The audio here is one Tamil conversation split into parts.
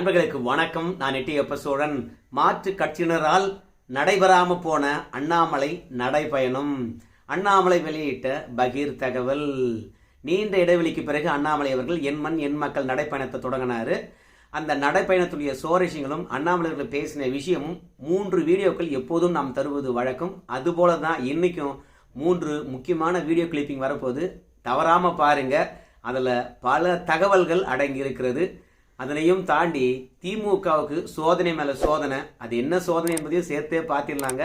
அன்பர்களுக்கு வணக்கம். நான் எட்டியப்ப சோழன். மாற்று கட்சியினரால் நடைபெறாமல் போன அண்ணாமலை நடைபயணம். அண்ணாமலை வெளியிட்ட பகீர் தகவல். நீண்ட இடைவெளிக்கு பிறகு அண்ணாமலை அவர்கள் என் மண் என் மக்கள் நடைப்பயணத்தை தொடங்கினார். அந்த நடைப்பயணத்துடைய சுவாரஸ்யங்களும் அண்ணாமலை அவர்கள் பேசின விஷயமும் மூன்று வீடியோக்கள் எப்போதும் நாம் தருவது வழக்கம். அதுபோல தான் இன்றைக்கும் மூன்று முக்கியமான வீடியோ கிளிப்பிங் வரப்போது தவறாமல் பாருங்கள் அதில் பல தகவல்கள் அடங்கியிருக்கிறது. அதனையும் தாண்டி திமுகவுக்கு சோதனை மேல சோதனை. அது என்ன சோதனை என்பதையும் சேர்த்தே பார்த்திடலாங்க.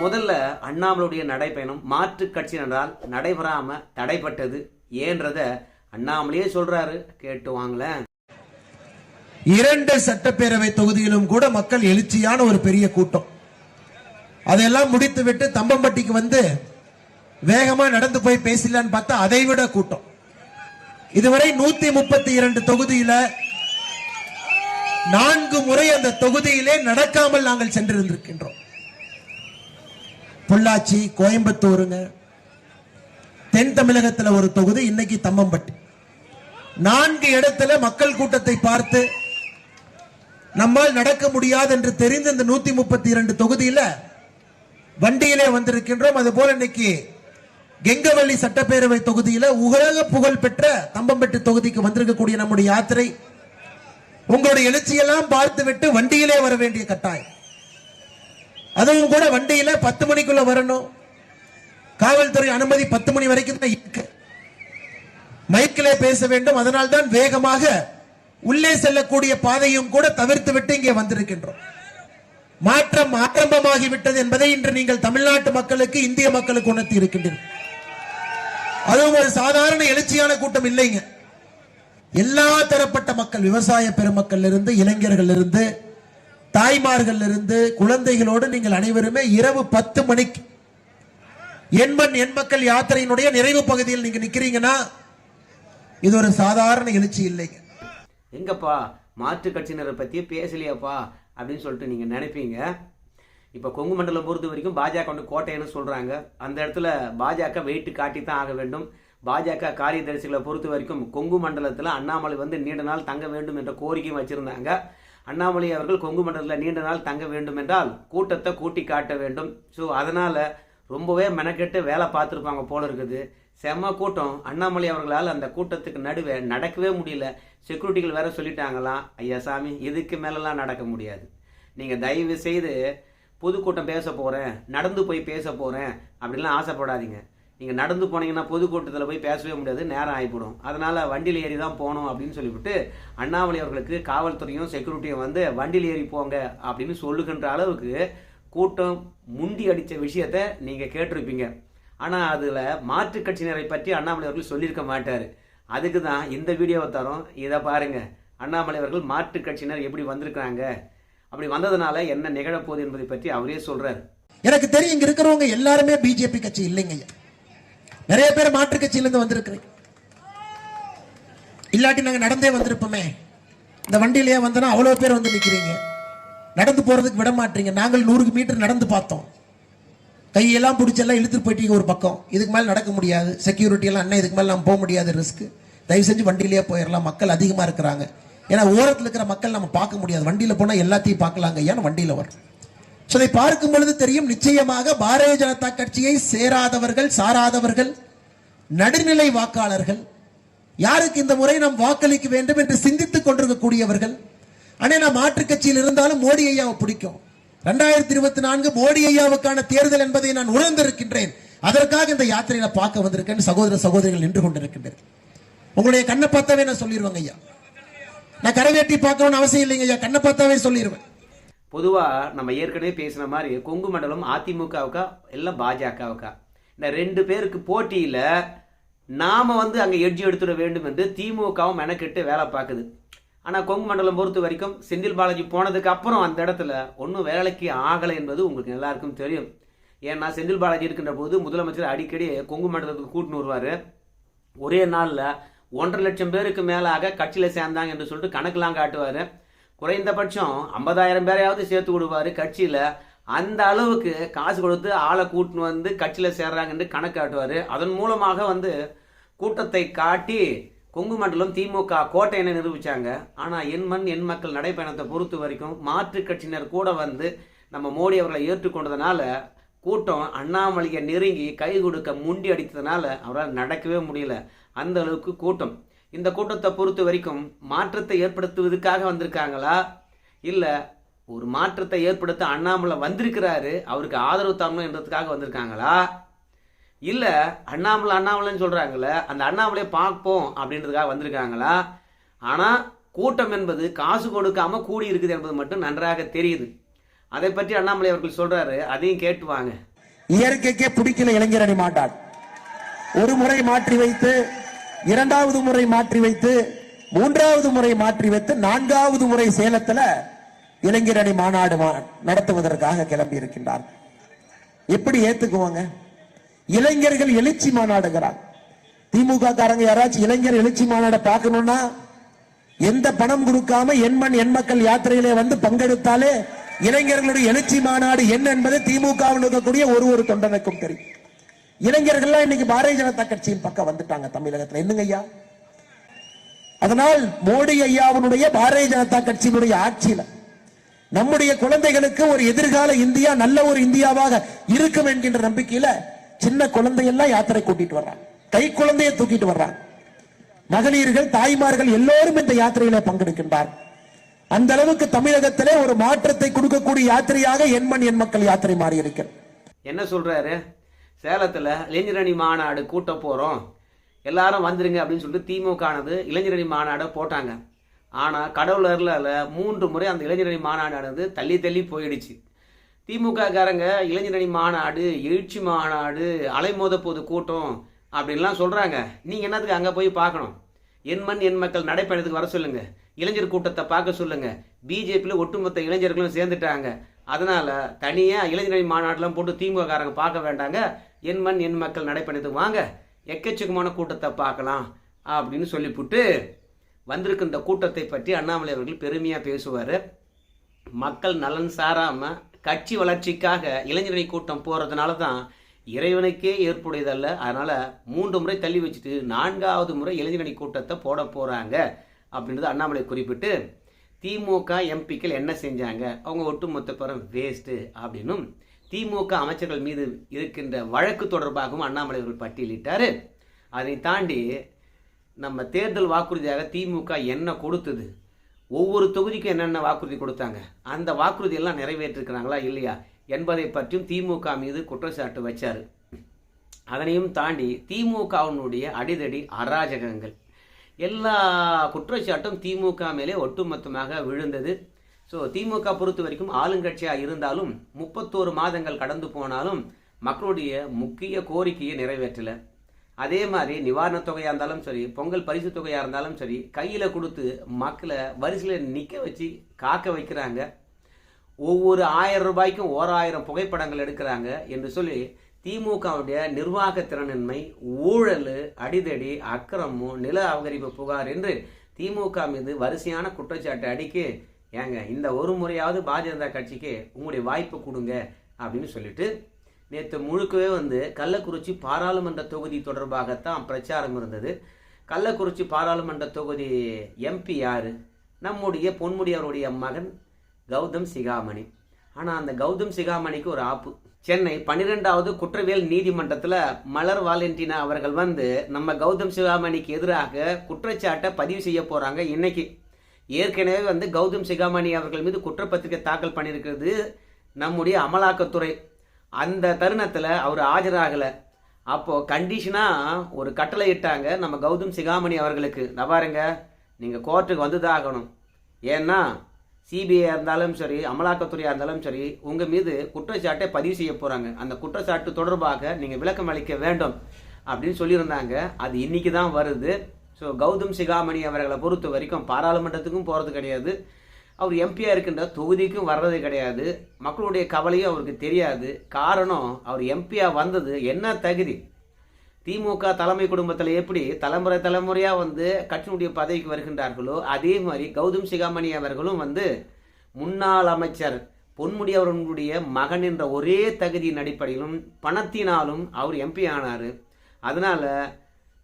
முதல்ல அண்ணாமலையுடைய நடைப்பயணம் மாற்று கட்சியினரால் நடைபெறாம தடைப்பட்டது ஏன்றத அண்ணாமலையே சொல்றாரு. கேட்டு வாங்களேன். இரண்டு சட்டப்பேரவை தொகுதியிலும் கூட மக்கள் எழுச்சியான ஒரு பெரிய கூட்டம். அதெல்லாம் முடித்துவிட்டு தம்பம்பட்டிக்கு வந்து வேகமா நடந்து போய் பேசலான்னு பார்த்தா அதை விட கூட்டம். இதுவரை நூத்தி முப்பத்தி இரண்டு தொகுதியில நான்கு முறை அந்த தொகுதியிலே நடக்காமல் நாங்கள் சென்றிருந்திருக்கின்றோம். பொள்ளாச்சி கோயம்புத்தூருங்க தென் தமிழகத்தில் ஒரு தொகுதி இன்னைக்கு தம்பம்பட்டி நான்கு இடத்துல மக்கள் கூட்டத்தை பார்த்து நம்மால் நடக்க முடியாது என்று தெரிந்து இந்த நூத்தி முப்பத்தி இரண்டு தொகுதியில வண்டியிலே வந்திருக்கின்றோம். அது போல இன்னைக்கு கெங்கவள்ளி சட்டப்பேரவை தொகுதியில உலக புகழ் பெற்ற தம்பம்பட்டி தொகுதிக்கு வந்திருக்கக்கூடிய நம்முடைய யாத்திரை உங்களுடைய எழுச்சியெல்லாம் பார்த்து விட்டு வண்டியிலே வர வேண்டிய கட்டாயம். அதுவும் கூட வண்டியில பத்து மணிக்குள்ள வரணும். காவல்துறை அனுமதி பத்து மணி வரைக்கும் தான் இருக்கு. மைக்கிலே பேச வேண்டும். அதனால் தான் வேகமாக உள்ளே செல்லக்கூடிய பாதையும் கூட தவிர்த்து விட்டு இங்கே வந்திருக்கின்றோம். மாற்றம் ஆரம்பமாகிவிட்டது என்பதை இன்று நீங்கள் தமிழ்நாட்டு மக்களுக்கு இந்திய மக்களுக்கு உணர்த்தி இருக்கின்றீர்கள். அதுவும் ஒரு சாதாரண எழுச்சியான கூட்டம் இல்லைங்க. எல்லா தரப்பட்ட மக்கள் விவசாய பெருமக்கள் இருந்து இளைஞர்கள் இருந்து தாய்மார்கள் இருந்து குழந்தைகளோடு நீங்கள் அனைவருமே இரவு பத்து மணிக்கு எண்பன் எண்மக்கள் யாத்திரையினுடைய நிறைவு பகுதியில் நீங்க நிக்கிறீங்கன்னா இது ஒரு சாதாரண எழுச்சி இல்லைங்க. எங்கப்பா மாற்று கட்சியினரை பத்தி பேசலையாப்பா அப்படின்னு சொல்லிட்டு நீங்க நினைப்பீங்க. இப்போ கொங்கு மண்டலம் பொறுத்த வரைக்கும் பாஜக வந்து கோட்டைன்னு சொல்றாங்க. அந்த இடத்துல பாஜக வெயிட்டு காட்டி தான் ஆக வேண்டும். பாஜக காரியதரிசிகளை பொறுத்த வரைக்கும் கொங்கு மண்டலத்தில் அண்ணாமலை வந்து நீண்ட நாள் தங்க வேண்டும் என்ற கோரிக்கையும் வச்சிருந்தாங்க. அண்ணாமலை அவர்கள் கொங்கு மண்டலத்தில் நீண்ட நாள் தங்க வேண்டும் என்றால் கூட்டத்தை கூட்டி காட்ட வேண்டும். ஸோ அதனால் ரொம்பவே மெனக்கெட்டு வேலை பார்த்துருப்பாங்க போல இருக்குது. செம்ம கூட்டம். அண்ணாமலை அவர்களால் அந்த கூட்டத்துக்கு நடுவே நடக்கவே முடியல. செக்யூரிட்டிகள் வேற சொல்லிட்டாங்களாம் ஐயா சாமி இதுக்கு மேலெல்லாம் நடக்க முடியாது. நீங்கள் தயவு செய்து பொதுக்கூட்டம் பேச போகிறேன் நடந்து போய் பேச போகிறேன் அப்படின்லாம் ஆசைப்படாதீங்க. நீங்கள் நடந்து போனீங்கன்னா பொதுக்கூட்டத்தில் போய் பேசவே முடியாது நேரம் ஆகிப்படும். அதனால் வண்டியில் ஏறி தான் போகணும் அப்படின்னு சொல்லிவிட்டு அண்ணாமலை அவர்களுக்கு காவல்துறையும் செக்யூரிட்டியும் வந்து வண்டியில் ஏறி போங்க அப்படின்னு சொல்லுகின்ற அளவுக்கு கூட்டம் முண்டி அடித்த விஷயத்த நீங்கள் கேட்டிருப்பீங்க. ஆனால் அதில் மாற்றுக் கட்சியினரை பற்றி அண்ணாமலை அவர்கள் சொல்லியிருக்க மாட்டார். அதுக்கு தான் இந்த வீடியோவை தரோம். இதை பாருங்கள் அண்ணாமலை அவர்கள் மாற்றுக் கட்சியினர் எப்படி வந்திருக்கிறாங்க? அப்படி வந்ததுனால என்ன நிகழப்போகுது என்பதை பற்றி அவரே சொல்கிறார் எனக்கு தெரியும் இங்கே இருக்கிறவங்க எல்லாருமே பிஜேபி கட்சி இல்லைங்க நிறைய பேர் மாற்று கட்சியிலிருந்து வந்திருக்கிறேன். இல்லாட்டி நாங்கள் நடந்தே வந்திருப்போமே. இந்த வண்டியிலேயே வந்தோன்னா அவ்வளோ பேர் வந்து நிற்கிறீங்க நடந்து போறதுக்கு விட மாட்டீங்க. நாங்கள் நூறு மீட்டர் நடந்து பார்த்தோம். கையெல்லாம் பிடிச்செல்லாம் இழுத்துட்டு போயிட்டீங்க ஒரு பக்கம். இதுக்கு மேலே நடக்க முடியாது. செக்யூரிட்டி எல்லாம் அண்ணன் இதுக்கு மேலே நம்ம போக முடியாது ரிஸ்க்கு தயவு செஞ்சு வண்டியிலேயே போயிடலாம். மக்கள் அதிகமாக இருக்கிறாங்க. ஏன்னா ஓரத்தில் இருக்கிற மக்கள் நம்ம பார்க்க முடியாது. வண்டியில் போனால் எல்லாத்தையும் பார்க்கலாங்க. ஏன்னா வண்டியில் வரும் இதை பார்க்கும் பொழுது தெரியும் நிச்சயமாக பாரதிய ஜனதா கட்சியை சேராதவர்கள் சாராதவர்கள் நடுநிலை வாக்காளர்கள் யாருக்கு இந்த முறை நாம் வாக்களிக்க வேண்டும் என்று சிந்தித்துக் கொண்டிருக்கக்கூடியவர்கள். ஆனால் நாம் மாற்றுக் கட்சியில் இருந்தாலும் மோடி ஐயாவை பிடிக்கும். ரெண்டாயிரத்தி இருபத்தி நான்கு மோடி ஐயாவுக்கான தேர்தல் என்பதை நான் உணர்ந்திருக்கின்றேன். அதற்காக இந்த யாத்திரையில பார்க்க வந்திருக்கேன். சகோதர சகோதரிகள் நின்று கொண்டிருக்கின்றேன் உங்களுடைய கண்ணை பார்த்தாவே நான் சொல்லிடுவேங்க ஐயா. நான் கரவேட்டி பார்க்கணும்னு அவசியம் இல்லைங்க ஐயா. கண்ணை பார்த்தாவே சொல்லிடுவேன் பொதுவாக நம்ம ஏற்கனவே பேசின மாதிரி கொங்கு மண்டலம் அதிமுகவுக்கா இல்லை பாஜகவுக்கா? இந்த ரெண்டு பேருக்கு போட்டியில் நாம் வந்து அங்கே எட்ஜி எடுத்துட வேண்டும் என்று திமுகவும் மெனக்கெட்டு வேலை பார்க்குது. ஆனால் கொங்கு மண்டலம் பொறுத்த வரைக்கும் செந்தில் பாலாஜி போனதுக்கு அப்புறம் அந்த இடத்துல ஒன்றும் வேலைக்கு ஆகலை என்பது உங்களுக்கு எல்லாருக்கும் தெரியும். ஏன்னா செந்தில் பாலாஜி இருக்கின்ற போது முதலமைச்சர் அடிக்கடி கொங்கு மண்டலத்துக்கு கூட்டின்னு வருவார். ஒரே நாளில் ஒன்றரை லட்சம் பேருக்கு மேலாக கட்சியில் சேர்ந்தாங்க என்று சொல்லிட்டு கணக்கெலாம் காட்டுவார். குறைந்தபட்சம் ஐம்பதாயிரம் பேரையாவது சேர்த்து விடுவார் கட்சியில். அந்த அளவுக்கு காசு கொடுத்து ஆளை கூட்டின்னு வந்து கட்சியில் சேர்றாங்கன்னு கணக்காட்டுவார் அதன் மூலமாக வந்து கூட்டத்தை காட்டி கொங்கு மண்டலம் திமுக கோட்டையினை நிரூபித்தாங்க ஆனால் என் மண் என் மக்கள் நடைப்பயணத்தை பொறுத்த வரைக்கும் மாற்றுக் கட்சியினர் கூட வந்து நம்ம மோடி அவர்களை ஏற்றுக்கொண்டதுனால கூட்டம் அண்ணாமலையை நெருங்கி கை கொடுக்க முண்டி அடித்ததுனால அவரால் நடக்கவே முடியல. அந்த அளவுக்கு கூட்டம். இந்த கூட்டத்தை பொறுத்த வரைக்கும் மாற்றத்தை ஏற்படுத்துவதற்காக வந்திருக்காங்களா? இல்லை ஒரு மாற்றத்தை ஏற்படுத்த அண்ணாமலை வந்திருக்கிறாரு அவருக்கு ஆதரவு தரணுன்றதுக்காக வந்திருக்காங்களா? இல்லை அண்ணாமலை அண்ணாமலைன்னு சொல்கிறாங்களே அந்த அண்ணாமலையை பார்ப்போம் அப்படின்றதுக்காக வந்திருக்காங்களா? ஆனால் கூட்டம் என்பது காசு கொடுக்காம கூடி இருக்குது என்பது மட்டும் நன்றாக தெரியுது. அதை பற்றி அண்ணாமலை அவர்கள் சொல்றாரு அதையும் கேட்டு வாங்க. இயற்கைக்கே பிடிக்கல இளைஞரணி மாட்டார். ஒரு முறை மாற்றி வைத்து இரண்டாவது முறை மாற்றி வைத்து மூன்றாவது முறை மாற்றி வைத்து நான்காவது முறை சேலத்துல இளைஞரணி மாநாடு நடத்துவதற்காக கிளம்பி இருக்கின்றார். எப்படி ஏத்துக்குவாங்க? இளைஞர்கள் எழுச்சி மாநாடுகிறார். திமுக காரங்க யாராச்சும் இளைஞர் எழுச்சி மாநாடை பார்க்கணும்னா எந்த பணம் கொடுக்காம எண்மண் மண் மக்கள் யாத்திரையிலே வந்து பங்கெடுத்தாலே இளைஞர்களுடைய எழுச்சி மாநாடு என்ன என்பது திமுகவில் இருக்கக்கூடிய ஒரு ஒரு தொண்டனுக்கும் தெரியும். இளைஞர்கள்லாம் இன்னைக்கு பாரதிய ஜனதா கட்சியின் பக்கம் வந்துட்டாங்க தமிழகத்துல. என்னங்க ஐயா? அதனால் மோடி ஐயாவுடைய பாரதிய ஜனதா கட்சியினுடைய ஆட்சியில நம்முடைய குழந்தைகளுக்கு ஒரு எதிர்கால இந்தியா நல்ல ஒரு இந்தியாவாக இருக்கும் என்கின்ற நம்பிக்கையில சின்ன குழந்தையெல்லாம் யாத்திரை கூட்டிட்டு வர்றாங்க கை குழந்தைய தூக்கிட்டு வர்றாங்க மகளிர்கள் தாய்மார்கள் எல்லோரும் இந்த யாத்திரையில பங்கெடுக்கின்றார். அந்த அளவுக்கு தமிழகத்திலே ஒரு மாற்றத்தை கொடுக்கக்கூடிய யாத்திரையாக எண்மண் எண் மக்கள் யாத்திரை மாறி இருக்கிறது என்ன சொல்றாரு? சேலத்தில் இளைஞரணி மாநாடு கூட்ட போகிறோம் எல்லாரும் வந்துருங்க அப்படின்னு சொல்லிட்டு திமுக ஆனது இளைஞரணி மாநாடை போட்டாங்க. ஆனால் கடவுளர்ல மூன்று முறை அந்த இளைஞரணி மாநாடானது தள்ளி தள்ளி போயிடுச்சு. திமுககாரங்க இளைஞரணி மாநாடு எழுச்சி மாநாடு அலைமோத போது கூட்டம் அப்படின்லாம் சொல்கிறாங்க நீங்கள் என்னத்துக்கு அங்கே போய் பார்க்கணும்? என் மண் என் மக்கள் நடைப்பயணத்துக்கு வர சொல்லுங்கள் இளைஞர் கூட்டத்தை பார்க்க சொல்லுங்கள் பிஜேபியில் ஒட்டுமொத்த இளைஞர்களும் சேர்ந்துட்டாங்க. அதனால் தனியாக இளைஞரணி மாநாட்டெலாம் போட்டு திமுககாரங்க பார்க்க வேண்டாங்க. என் மண் என் மக்கள் நடைப்பயணத்துக்கு வாங்க. எக்கச்சக்கமான கூட்டத்தை பார்க்கலாம் அப்படின்னு சொல்லிவிட்டு வந்திருக்க இந்த கூட்டத்தை பற்றி அண்ணாமலை அவர்கள் பெருமையாக பேசுவார். மக்கள் நலன் சாராமல் கட்சி வளர்ச்சிக்காக இளைஞரணி கூட்டம் போகிறதுனால தான் இறைவனுக்கே ஏற்புடையதல்ல. அதனால் மூன்று முறை தள்ளி வச்சுட்டு நான்காவது முறை இளைஞரணி கூட்டத்தை போட போகிறாங்க அப்படின்றது அண்ணாமலை குறிப்பிட்டு திமுக எம்பிக்கள் என்ன செஞ்சாங்க? அவங்க ஒட்டுமொத்த பேரும் வேஸ்ட்டு அப்படின்னும் திமுக அமைச்சர்கள் மீது இருக்கின்ற வழக்கு தொடர்பாகவும் அண்ணாமலை அவர்கள் பட்டியலிட்டார். அதை தாண்டி நம்ம தேர்தல் வாக்குறுதியாக திமுக என்ன கொடுத்தது? ஒவ்வொரு தொகுதிக்கும் என்னென்ன வாக்குறுதி கொடுத்தாங்க? அந்த வாக்குறுதியெல்லாம் நிறைவேற்றிருக்கிறாங்களா இல்லையா என்பதை பற்றியும் திமுக மீது குற்றச்சாட்டு வச்சார். அதனையும் தாண்டி திமுகவினுடைய அடிதடி அராஜகங்கள். எல்லா குற்றச்சாட்டும் திமுக மேலே ஒட்டுமொத்தமாக விழுந்தது. ஸோ திமுக பொறுத்த வரைக்கும் ஆளுங்கட்சியாக இருந்தாலும் முப்பத்தோரு மாதங்கள் கடந்து போனாலும் மக்களுடைய முக்கிய கோரிக்கையை நிறைவேற்றல. அதே மாதிரி நிவாரணத் தொகையாக இருந்தாலும் சரி பொங்கல் பரிசு தொகையாக இருந்தாலும் சரி கையில் கொடுத்து மக்களை வரிசையில் நிற்க வச்சு காக்க வைக்கிறாங்க. ஒவ்வொரு ஆயிரம் ரூபாய்க்கும் ஓராயிரம் புகைப்படங்கள் எடுக்கிறாங்க என்று சொல்லி திமுகவுடைய நிர்வாக திறனின்மை ஊழல் அடிதடி அக்கிரமம் நில அபகரிப்பு புகார் என்று திமுக மீது வரிசையான குற்றச்சாட்டு அடிக்கு. ஏங்க இந்த ஒரு முறையாவது பாரதிய ஜனதா கட்சிக்கு உங்களுடைய வாய்ப்பு கொடுங்க அப்படின்னு சொல்லிட்டு நேற்று முழுக்கவே வந்து கள்ளக்குறிச்சி பாராளுமன்ற தொகுதி தொடர்பாகத்தான் பிரச்சாரம் இருந்தது. கள்ளக்குறிச்சி பாராளுமன்ற தொகுதி எம்பி யார்? நம்முடைய பொன்முடி அவருடைய மகன் கௌதம் சிகாமணி. ஆனால் அந்த கௌதம் சிகாமணிக்கு ஒரு ஆப்பு. சென்னை பன்னிரெண்டாவது குற்றவியல் நீதிமன்றத்தில் மலர் வாலண்டினா அவர்கள் வந்து நம்ம கௌதம் சிகாமணிக்கு எதிராக குற்றச்சாட்டை பதிவு செய்ய போகிறாங்க இன்னைக்கு. ஏற்கனவே வந்து கௌதம் சிகாமணி அவர்கள் மீது குற்றப்பத்திரிகை தாக்கல் பண்ணியிருக்கிறது நம்முடைய அமலாக்கத்துறை. அந்த தருணத்தில் அவர் ஆஜராகலை. அப்போது கண்டிஷனாக ஒரு கட்டளை இட்டாங்க நம்ம கௌதம் சிகாமணி அவர்களுக்கு. நபாருங்க நீங்கள் கோர்ட்டுக்கு வந்து தான் ஆகணும் ஏன்னா சிபிஐ இருந்தாலும் சரி அமலாக்கத்துறையாக இருந்தாலும் சரி உங்கள் மீது குற்றச்சாட்டை பதிவு செய்ய போகிறாங்க அந்த குற்றச்சாட்டு தொடர்பாக நீங்கள் விளக்கம் அளிக்க வேண்டும் அப்படின்னு சொல்லியிருந்தாங்க. அது இன்னைக்கு தான் வருது. ஸோ கௌதம் சிகாமணி அவர்களை பொறுத்த வரைக்கும் பாராளுமன்றத்துக்கும் போகிறது கிடையாது. அவர் எம்பியாக இருக்கின்ற தொகுதிக்கும் வர்றது கிடையாது. மக்களுடைய கவலையும் அவருக்கு தெரியாது. காரணம் அவர் எம்பியாக வந்தது என்ன தகுதி? திமுக தலைமை குடும்பத்தில் எப்படி தலைமுறை தலைமுறையாக வந்து கட்சியினுடைய பதவிக்கு வருகின்றார்களோ அதே மாதிரி கௌதம் சிகாமணி அவர்களும் வந்து முன்னாள் அமைச்சர் பொன்முடி அவர்களுடைய மகன் என்ற ஒரே தகுதியின் அடிப்படையிலும் பணத்தினாலும் அவர் எம்பி ஆனார். அதனால்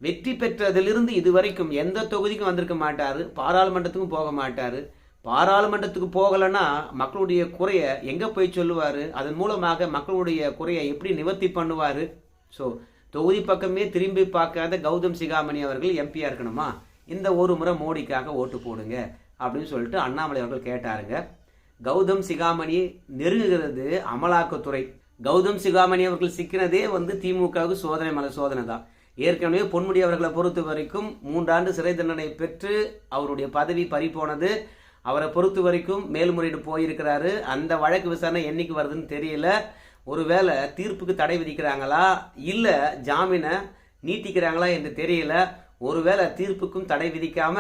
வெற்றி பெற்றதிலிருந்து இதுவரைக்கும் எந்த தொகுதிக்கும் வந்திருக்க மாட்டார் பாராளுமன்றத்துக்கும் போக மாட்டார். பாராளுமன்றத்துக்கு போகலைன்னா மக்களுடைய குறையை எங்கே போய் சொல்லுவார்? அதன் மூலமாக மக்களுடைய குறையை எப்படி நிவர்த்தி பண்ணுவார்? ஸோ தொகுதி பக்கமே திரும்பி பார்க்காத கௌதம் சிகாமணி அவர்கள் எம்பியாக இருக்கணுமா? இந்த ஒரு முறை மோடிக்காக ஓட்டு போடுங்க அப்படின்னு சொல்லிட்டு அண்ணாமலை அவர்கள் கேட்டாருங்க. கௌதம் சிகாமணி நெருங்குகிறது அமலாக்கத்துறை. கௌதம் சிகாமணி அவர்கள் சிக்கினதே வந்து திமுகவுக்கு சோதனை மேல சோதனை தான். ஏற்கனவே பொன்முடி அவர்களை பொறுத்த வரைக்கும் மூன்றாண்டு சிறை தண்டனை பெற்று அவருடைய பதவி பறிப்போனது அவரை பொறுத்த வரைக்கும் மேல்முறையீடு போயிருக்கிறாரு. அந்த வழக்கு விசாரணை என்னைக்கு வருதுன்னு தெரியல. ஒருவேளை தீர்ப்புக்கு தடை விதிக்கிறாங்களா? இல்லை ஜாமீனை நீட்டிக்கிறாங்களா என்று தெரியல. ஒருவேளை தீர்ப்புக்கும் தடை விதிக்காம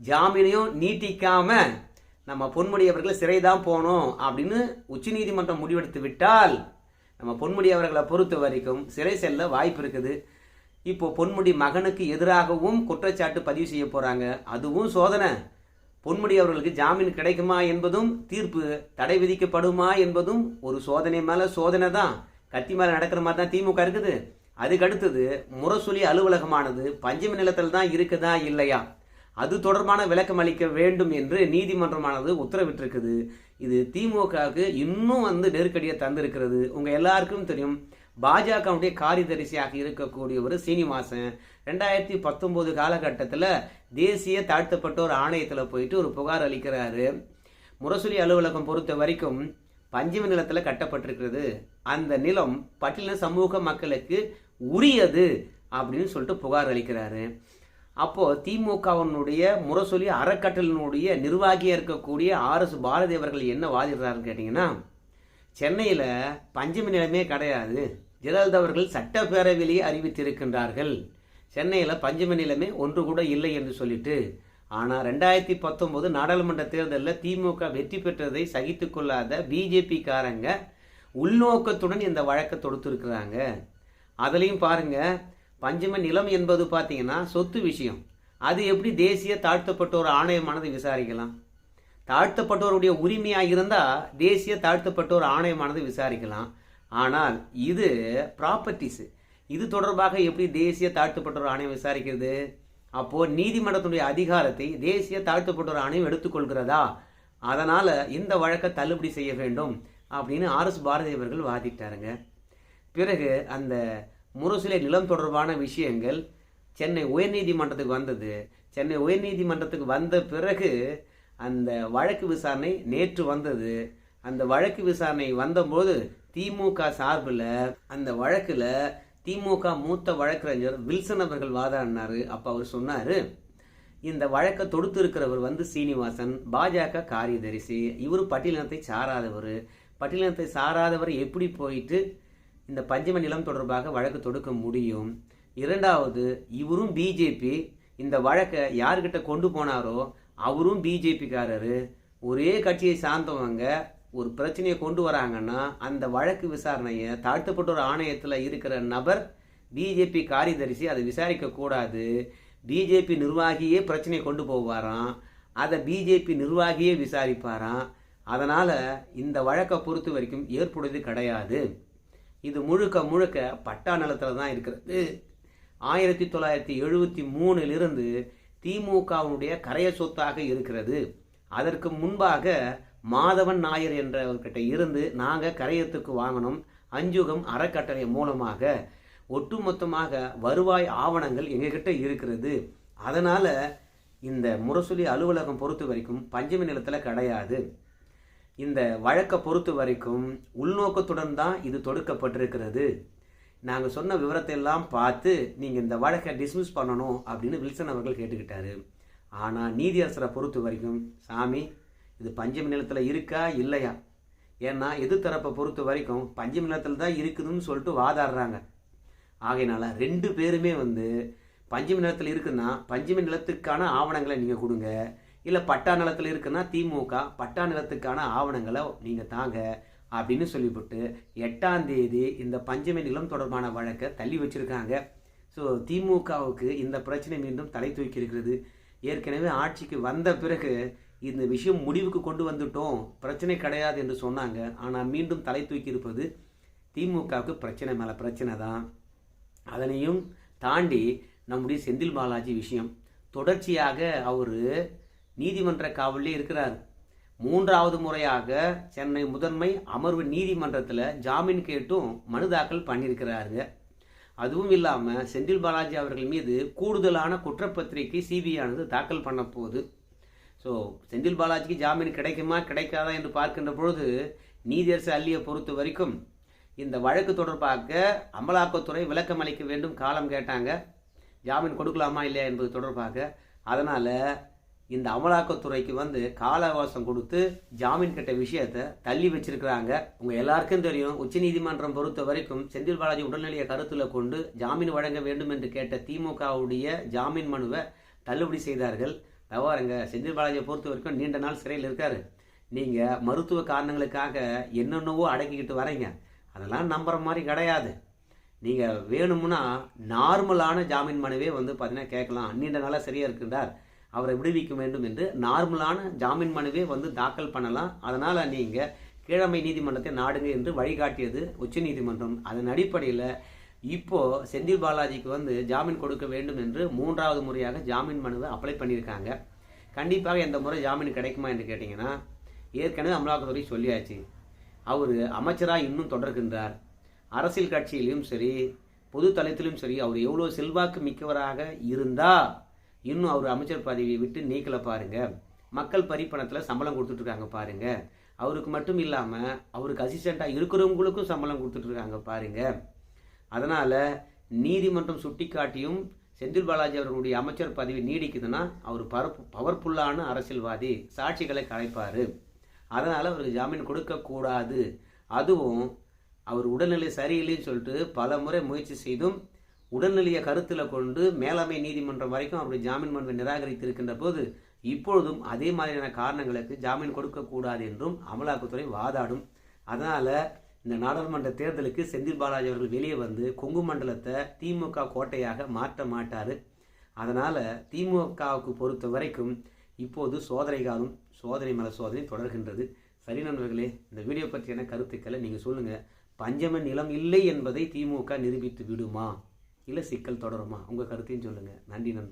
ஜாமீனையும் நீட்டிக்காம நம்ம பொன்முடி அவர்களை சிறை தான் போகணும் அப்படின்னு உச்சநீதிமன்றம் முடிவெடுத்து விட்டால் நம்ம பொன்முடி அவர்களை பொறுத்த வரைக்கும் சிறை செல்ல வாய்ப்பு இருக்குது. இப்போ பொன்முடி மகனுக்கு எதிராகவும் குற்றச்சாட்டு பதிவு செய்ய போகிறாங்க அதுவும் சோதனை. பொன்முடி அவர்களுக்கு ஜாமீன் கிடைக்குமா என்பதும் தீர்ப்பு தடை விதிக்கப்படுமா என்பதும் ஒரு சோதனை மேலே சோதனை தான். கத்தி மேலே நடக்கிற மாதிரி தான் திமுக இருக்குது. அதுக்கு அடுத்தது முரசொலி அலுவலகமானது பஞ்சமி நிலத்தில் தான் இருக்குதா இல்லையா? அது தொடர்பான விளக்கம் அளிக்க வேண்டும் என்று நீதிமன்றமானது உத்தரவிட்டிருக்குது. இது திமுகவுக்கு இன்னும் வந்து நெருக்கடியை தந்திருக்கிறது. உங்கள் எல்லாருக்கும் தெரியும் பாஜகவுடைய காரியதரிசியாக இருக்கக்கூடியவர் சீனிவாசன். ரெண்டாயிரத்தி பத்தொம்போது காலகட்டத்தில் தேசிய தாழ்த்தப்பட்டோர் ஆணையத்தில் போயிட்டு ஒரு புகார் அளிக்கிறாரு. முரசொலி அலுவலகம் பொறுத்த வரைக்கும் பஞ்சம நிலத்தில் கட்டப்பட்டிருக்கிறது. அந்த நிலம் பட்டியல சமூக மக்களுக்கு உரியது அப்படின்னு சொல்லிட்டு புகார் அளிக்கிறாரு. அப்போது திமுகவினுடைய முரசொலி அறக்கட்டளினுடைய நிர்வாகியாக இருக்கக்கூடிய ஆர் எஸ் பாரதி அவர்கள் என்ன வாதிடுறாருன்னு கேட்டிங்கன்னா சென்னையில் பஞ்சமி நிலமே கிடையாது. ஜெயலலிதா அவர்கள் சட்டப்பேரவையிலேயே அறிவித்திருக்கின்றார்கள். சென்னையில் பஞ்சமி நிலமே ஒன்று கூட இல்லை என்று சொல்லிட்டு ஆனால் ரெண்டாயிரத்தி பத்தொம்போது நாடாளுமன்ற தேர்தலில் திமுக வெற்றி பெற்றதை சகித்து கொள்ளாத பிஜேபிக்காரங்க உள்நோக்கத்துடன் இந்த வழக்கை தொடுத்துருக்குறாங்க. அதுலேயும் பாருங்க பஞ்சம நிலம் என்பது பார்த்தீங்கன்னா சொத்து விஷயம். அது எப்படி தேசிய தாழ்த்தப்பட்டோர் ஆணையமானது விசாரிக்கலாம்? தாழ்த்தப்பட்டோருடைய உரிமையாக இருந்தால் தேசிய தாழ்த்தப்பட்டோர் ஆணையமானது விசாரிக்கலாம். ஆனால் இது ப்ராப்பர்ட்டிஸு இது தொடர்பாக எப்படி தேசிய தாழ்த்தப்பட்டோர் ஆணையம் விசாரிக்கிறது? அப்போ நீதிமன்றத்துடைய அதிகாரத்தை தேசிய தாழ்த்தப்பட்டோர் ஆணையம் எடுத்துக்கொள்கிறதா? அதனால இந்த வழக்கை தள்ளுபடி செய்ய வேண்டும் அப்படின்னு ஆர் எஸ் பாரதி அவர்கள் வாதிட்டாருங்க. பிறகு அந்த முரசிலை நிலம் தொடர்பான விஷயங்கள் சென்னை உயர்நீதிமன்றத்துக்கு வந்தது. சென்னை உயர்நீதிமன்றத்துக்கு வந்த பிறகு அந்த வழக்கு விசாரணை நேற்று வந்தது. அந்த வழக்கு விசாரணை வந்தபோது திமுக சார்பில் அந்த வழக்கில் திமுக மூத்த வழக்கறிஞர் வில்சன் அவர்கள் வாதாடினாரு. அப்ப அவர் சொன்னாரு இந்த வழக்கை தொடுத்திருக்கிறவர் வந்து சீனிவாசன் பாஜக காரியதரிசி இவர் பட்டியலினத்தை சாராதவர். பட்டியலினத்தை சாராதவர் எப்படி போயிட்டு இந்த பஞ்சம நிலம் தொடர்பாக வழக்கு தொடுக்க முடியும்? இரண்டாவது இவரும் பிஜேபி இந்த வழக்கை யார்கிட்ட கொண்டு போனாரோ அவரும் பிஜேபிக்காரரு. ஒரே கட்சியை சார்ந்தவங்க ஒரு பிரச்சனையை கொண்டு வராங்கன்னா அந்த வழக்கு விசாரணையை தாழ்த்தப்பட்டோர் ஆணையத்தில் இருக்கிற நபர் பிஜேபி காரியதரிசி அதை விசாரிக்கக்கூடாது பிஜேபி நிர்வாகியே பிரச்சனையை கொண்டு போவாராம். அதை பிஜேபி நிர்வாகியே விசாரிப்பாராம். அதனால் இந்த வழக்கை பொறுத்த வரைக்கும் ஏற்புடையது கிடையாது. இது முழுக்க முழுக்க பட்டா நிலத்தில் தான் இருக்கிறது. ஆயிரத்தி தொள்ளாயிரத்தி எழுபத்தி மூணிலிருந்து திமுகவினுடைய கரைய சொத்தாக இருக்கிறது. அதற்கு முன்பாக மாதவன் நாயர் என்றவர்கிட்ட இருந்து நாங்கள் கரையத்துக்கு வாங்கினோம் அஞ்சுகம் அறக்கட்டளை மூலமாக ஒட்டுமொத்தமாக வருவாய் ஆவணங்கள் எங்ககிட்ட இருக்கிறது. அதனால் இந்த முரசொலி அலுவலகம் பொறுத்த வரைக்கும் பஞ்சமி நிலத்தில் கிடையாது. இந்த வழக்கை பொறுத்த வரைக்கும் உள்நோக்கத்துடன் தான் இது தொடுக்கப்பட்டிருக்கிறது. நாங்கள் சொன்ன விவரத்தை எல்லாம் பார்த்து நீங்கள் இந்த வழக்கை டிஸ்மிஸ் பண்ணணும் அப்படின்னு வில்சன் அவர்கள் கேட்டுக்கிட்டாரு. ஆனால் நீதியரசரை பொறுத்த வரைக்கும் சாமி இது பஞ்சமி நிலத்தில் இருக்கா? இல்லையா? ஏன்னா எதிர்த்தரப்பை பொறுத்த வரைக்கும் பஞ்சமி நிலத்தில் தான் இருக்குதுன்னு சொல்லிட்டு வாதாடுறாங்க. ஆகையினால ரெண்டு பேருமே வந்து பஞ்சமி நிலத்தில் இருக்குன்னா பஞ்சமி நிலத்துக்கான ஆவணங்களை நீங்கள் கொடுங்க. இல்லை பட்டா நிலத்தில் இருக்குன்னா திமுக பட்டா நிலத்துக்கான ஆவணங்களை நீங்கள் தாங்க அப்படின்னு சொல்லிவிட்டு எட்டாம் தேதி இந்த பஞ்சமி நிலம் தொடர்பான வழக்கை தள்ளி வச்சுருக்காங்க. ஸோ திமுகவுக்கு இந்த பிரச்சனை மீண்டும் தலை தூக்கி இருக்கிறது. ஏற்கனவே ஆட்சிக்கு வந்த பிறகு இந்த விஷயம் முடிவுக்கு கொண்டு வந்துட்டோம். பிரச்சனை கிடையாது என்று சொன்னாங்க. ஆனால் மீண்டும் தலை தூக்கி இருப்பது திமுகவுக்கு பிரச்சனை மேலே பிரச்சனை தான். அதனையும் தாண்டி நம்முடைய செந்தில் பாலாஜி விஷயம். தொடர்ச்சியாக அவர் நீதிமன்ற காவலில் இருக்கிறார். மூன்றாவது முறையாக சென்னை முதன்மை அமர்வு நீதிமன்றத்தில் ஜாமீன் கேட்டும் மனு தாக்கல் பண்ணியிருக்கிறாருங்க அதுவும் இல்லாமல் செந்தில் பாலாஜி அவர்கள் மீது கூடுதலான குற்றப்பத்திரிகை ஆனது தாக்கல் பண்ண போகுது ஸோ செந்தில் பாலாஜிக்கு ஜாமீன் கிடைக்குமா கிடைக்காதா என்று பார்க்கின்ற பொழுது நீதியரசு அள்ளியை பொறுத்த வரைக்கும் இந்த வழக்கு தொடர்பாக அமலாக்கத்துறை விளக்கம் அளிக்க வேண்டும் காலம் கேட்டாங்க. ஜாமீன் கொடுக்கலாமா இல்லையா என்பது தொடர்பாக அதனால் இந்த அமலாக்கத்துறைக்கு வந்து கால அவகாசம் கொடுத்து ஜாமீன் கட்ட விஷயத்தை தள்ளி வச்சிருக்கிறாங்க. உங்க எல்லாருக்கும் தெரியும் உச்சநீதிமன்றம் பொறுத்த வரைக்கும் செந்தில் பாலாஜி உடல்நிலையை கருத்தில் கொண்டு ஜாமீன் வழங்க வேண்டும் என்று கேட்ட திமுகவுடைய ஜாமீன் மனுவை தள்ளுபடி செய்தார்கள். தவறுங்க செந்தில் பாலாஜியை பொறுத்த வரைக்கும் நீண்ட நாள் சிறையில் இருக்காரு. நீங்கள் மருத்துவ காரணங்களுக்காக என்னென்னவோ அடக்கிக்கிட்டு வரீங்க. அதெல்லாம் நம்புகிற மாதிரி கிடையாது. நீங்கள் வேணும்னா நார்மலான ஜாமீன் மனுவே வந்து பார்த்தீங்கன்னா கேட்கலாம். நீண்ட நாளாக சரியாக இருக்கின்றார். அவரை விடுவிக்க வேண்டும் என்று நார்மலான ஜாமீன் மனுவே வந்து தாக்கல் பண்ணலாம். அதனால் நீங்கள் கீழமை நீதிமன்றத்தை நாடுங்க என்று வழிகாட்டியது உச்சநீதிமன்றம். அதன் அடிப்படையில் இப்போ செந்தில் பாலாஜிக்கு வந்து ஜாமீன் கொடுக்க வேண்டும் என்று மூன்றாவது முறையாக ஜாமீன் மனுவை அப்ளை பண்ணியிருக்காங்க. கண்டிப்பாக இந்த முறை ஜாமீன் கிடைக்குமா என்று கேட்டிங்கன்னா ஏற்கனவே அமலாக்கத்துறை சொல்லியாச்சு. அவர் அமைச்சராக இன்னும் தொடர்கின்றார். அரசியல் கட்சியிலும் சரி பொது தளத்திலும் சரி அவர் எவ்வளோ செல்வாக்கு மிக்கவராக இருந்தால் இன்னும் அவர் அமைச்சர் பதவியை விட்டு நீக்கலை பாருங்கள் மக்கள் பரிப்பணத்தில் சம்பளம் கொடுத்துட்ருக்காங்க பாருங்கள் அவருக்கு மட்டும் இல்லாமல் அவருக்கு அசிஸ்டண்ட்டாக இருக்கிறவங்களுக்கும் சம்பளம் கொடுத்துட்ருக்காங்க பாருங்கள் அதனால் நீதிமன்றம் சுட்டிக்காட்டியும் செந்தில் பாலாஜி அவர்களுடைய அமைச்சர் பதவி நீடிக்குதுன்னா அவர் பரப்பு பவர்ஃபுல்லான அரசியல்வாதி சாட்சிகளை கலைப்பார். அதனால் அவருக்கு ஜாமீன் கொடுக்கக்கூடாது அதுவும் அவர் உடல்நிலை சரியில்லைன்னு சொல்லிட்டு பல முறை முயற்சி செய்தும் உடல்நிலையை கருத்தில் கொண்டு மேலாண்மை நீதிமன்றம் வரைக்கும் அவருடைய ஜாமீன் மனுவை நிராகரித்திருக்கின்ற போது இப்பொழுதும் அதே மாதிரியான காரணங்களுக்கு ஜாமீன் கொடுக்கக்கூடாது என்றும் அமலாக்கத்துறை வாதாடும். அதனால் இந்த நாடாளுமன்ற தேர்தலுக்கு செந்தில் பாலாஜி அவர்கள் வெளியே வந்து கொங்கு மண்டலத்தை திமுக கோட்டையாக மாற்ற மாட்டார். அதனால் திமுகவுக்கு பொறுத்த வரைக்கும் இப்போது சோதனை காலம் சோதனை மேல சோதனை தொடர்கின்றது. சரி நண்பர்களே இந்த வீடியோ பற்றியான கருத்துக்களை நீங்கள் சொல்லுங்கள் பஞ்சம நிலம் இல்லை என்பதை திமுக நிரூபித்து விடுமா? இல்லை சிக்கல் தொடருமா? உங்கள் கருத்தையும் சொல்லுங்கள் நன்றி நண்பர்